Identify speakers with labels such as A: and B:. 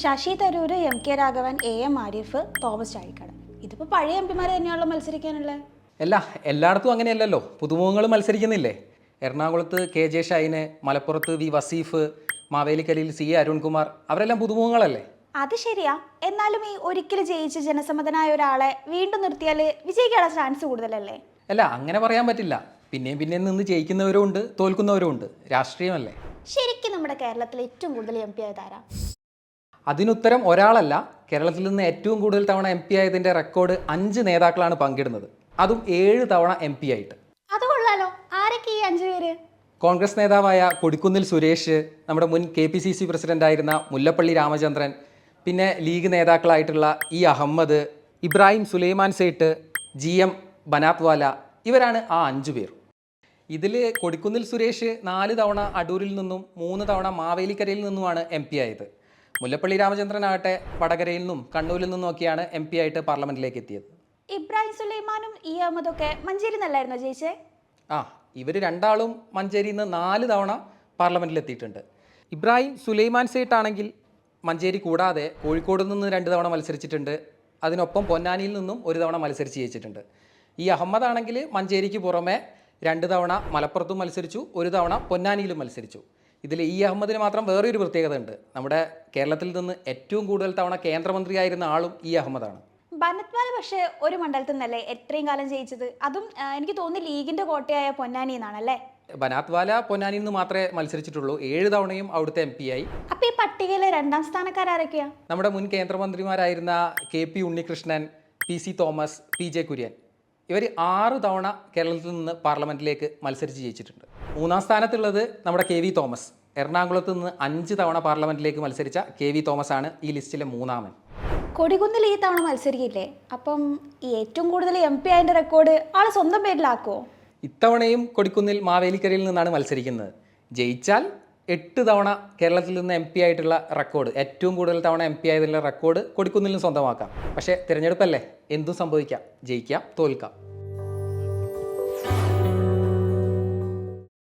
A: Shashi Tharoor M K Raghavan A M Arif Thomas Chazhikkad. ഇതിപ്പോൾ പഴയ M പിമാർ തന്നെയാണല്ലോ മത്സരിക്കാനുള്ളത്
B: അല്ല എല്ലായിടത്തും അങ്ങനെയല്ലല്ലോ. പുതുമുഖങ്ങൾ മത്സരിക്കുന്നില്ലേ? എറണാകുളത്ത് കെ ജെ ഷൈന് മലപ്പുറത്ത് വി വസീഫ് മാവേലിക്കലിൽ സി എ അരുൺകുമാർ അവരെല്ലാം പുതുമുഖങ്ങളല്ലേ?
A: അത് ശരിയാ. എന്നാലും ഈ ഒരിക്കൽ ജയിച്ച് ജനസമ്മതനായ ഒരാളെ വീണ്ടും നിർത്തിയാൽ വിജയിക്കാനുള്ള ചാൻസ് കൂടുതലല്ലേ?
B: അല്ല അങ്ങനെ പറയാൻ പറ്റില്ല. പിന്നെയും പിന്നെയും നിന്ന് ജയിക്കുന്നവരും ഉണ്ട് തോൽക്കുന്നവരും ഉണ്ട് രാഷ്ട്രീയമല്ലേ?
A: ശരിക്കും നമ്മുടെ കേരളത്തിൽ ഏറ്റവും കൂടുതൽ എം പി ആയത് ആരാ?
B: അതിനുത്തരം ഒരാളല്ല കേരളത്തിൽ നിന്ന് ഏറ്റവും കൂടുതൽ തവണ എം പി ആയതിന്റെ റെക്കോർഡ് അഞ്ച് നേതാക്കളാണ് പങ്കിടുന്നത്. അതും ഏഴ് തവണ എം പി ആയിട്ട്.
A: അത് കൊള്ളാലോ. ആരൊക്കെ ഈ അഞ്ചു പേര്?
B: കോൺഗ്രസ് നേതാവായ കൊടിക്കുന്നിൽ സുരേഷ് നമ്മുടെ മുൻ കെ പി സി സി പ്രസിഡന്റായിരുന്ന മുല്ലപ്പള്ളി രാമചന്ദ്രൻ പിന്നെ league നേതാക്കളായിട്ടുള്ള E Ahammed Ibrahim Sulaiman Sait G M Banatwala ഇവരാണ് ആ അഞ്ചു പേർ. ഇതിൽ കൊടിക്കുന്നിൽ സുരേഷ് നാല് തവണ അടൂരിൽ നിന്നും മൂന്ന് തവണ മാവേലിക്കരയിൽ നിന്നുമാണ് എം പി ആയത്. മുല്ലപ്പള്ളി രാമചന്ദ്രൻ ആകട്ടെ വടകരയിൽ നിന്നും കണ്ണൂരിൽ നിന്നും ഒക്കെയാണ് എം പി ആയിട്ട് പാർലമെന്റിലേക്ക് എത്തിയത്.
A: ഇബ്രാഹിം സുലൈമാനും ഇ അഹമ്മദൊക്കെ മഞ്ചേരി നല്ലായിരുന്നോ ജയിച്ചേ?
B: ആ ഇവർ രണ്ടാളും മഞ്ചേരിയിൽ നിന്ന് നാല് തവണ പാർലമെന്റിൽ എത്തിയിട്ടുണ്ട്. ഇബ്രാഹിം സുലൈമാൻ സേട്ട് ആണെങ്കിൽ മഞ്ചേരി കൂടാതെ കോഴിക്കോട് നിന്ന് രണ്ട് തവണ മത്സരിച്ചിട്ടുണ്ട്. അതിനൊപ്പം പൊന്നാനിയിൽ നിന്നും ഒരു തവണ മത്സരിച്ച് ജയിച്ചിട്ടുണ്ട്. ഈ അഹമ്മദ് ആണെങ്കിൽ മഞ്ചേരിക്ക് പുറമെ രണ്ട് തവണ മലപ്പുറത്തും മത്സരിച്ചു ഒരു തവണ പൊന്നാനിയിലും മത്സരിച്ചു. ഇതിൽ ഇ അഹമ്മദിന് മാത്രം വേറൊരു പ്രത്യേകത ഉണ്ട്. നമ്മുടെ കേരളത്തിൽ നിന്ന് ഏറ്റവും കൂടുതൽ തവണ കേന്ദ്രമന്ത്രിയായിരുന്ന ആളും ഇ അഹമ്മദാണ്.
A: ബനത്വാല പക്ഷേ ഒരു മണ്ഡലത്തിൽ നിന്നല്ലേ എത്രയും കാലം ജയിച്ചത്? അതും എനിക്ക് തോന്നുന്നു ലീഗിന്റെ കോട്ടയായ പൊന്നാനി എന്നാണല്ലേ
B: ബനാത്വാല പൊന്നാനി നിന്ന് മാത്രമേ മത്സരിച്ചിട്ടുള്ളൂ. ഏഴ് തവണയും അവിടുത്തെ എം പി ആയി.
A: അപ്പൊ ഈ പട്ടികയിലെ രണ്ടാം സ്ഥാനക്കാരൊക്കെയാ
B: നമ്മുടെ മുൻ കേന്ദ്രമന്ത്രിമാരായിരുന്ന K P Unnikrishnan P C Thomas P J Kurian. ഇവർ ആറ് തവണ കേരളത്തിൽ നിന്ന് പാർലമെന്റിലേക്ക് മത്സരിച്ച് ജയിച്ചിട്ടുണ്ട്. മൂന്നാം സ്ഥാനത്തുള്ളത് നമ്മുടെ കെ വി തോമസ്. എറണാകുളത്ത് നിന്ന് അഞ്ച് തവണ പാർലമെന്റിലേക്ക് മത്സരിച്ച കെ വി തോമസ് ആണ് ഈ ലിസ്റ്റിലെ മൂന്നാമൻ.
A: കൊടികുന്നിൽ ഈ തവണ മത്സരിക്കില്ലേ? അപ്പം ഏറ്റവും കൂടുതൽ എം പി ആയതിന്റെ റെക്കോർഡ് ആൾ സ്വന്തം പേരിലാക്കുമോ
B: ഇത്തവണയും കൊടിക്കുന്നിൽ മാവേലിക്കരയിൽ നിന്നാണ് മത്സരിക്കുന്നത്. ജയിച്ചാൽ എട്ട് തവണ കേരളത്തിൽ നിന്ന് എം പി ആയിട്ടുള്ള റെക്കോർഡ് ഏറ്റവും കൂടുതൽ തവണ എം പി ആയതിലുള്ള റെക്കോർഡ് കൊടിക്കുന്നിലും സ്വന്തമാക്കാം. പക്ഷേ തിരഞ്ഞെടുപ്പല്ലേ? എന്തും സംഭവിക്കാം. ജയിക്കാം തോൽക്കാം.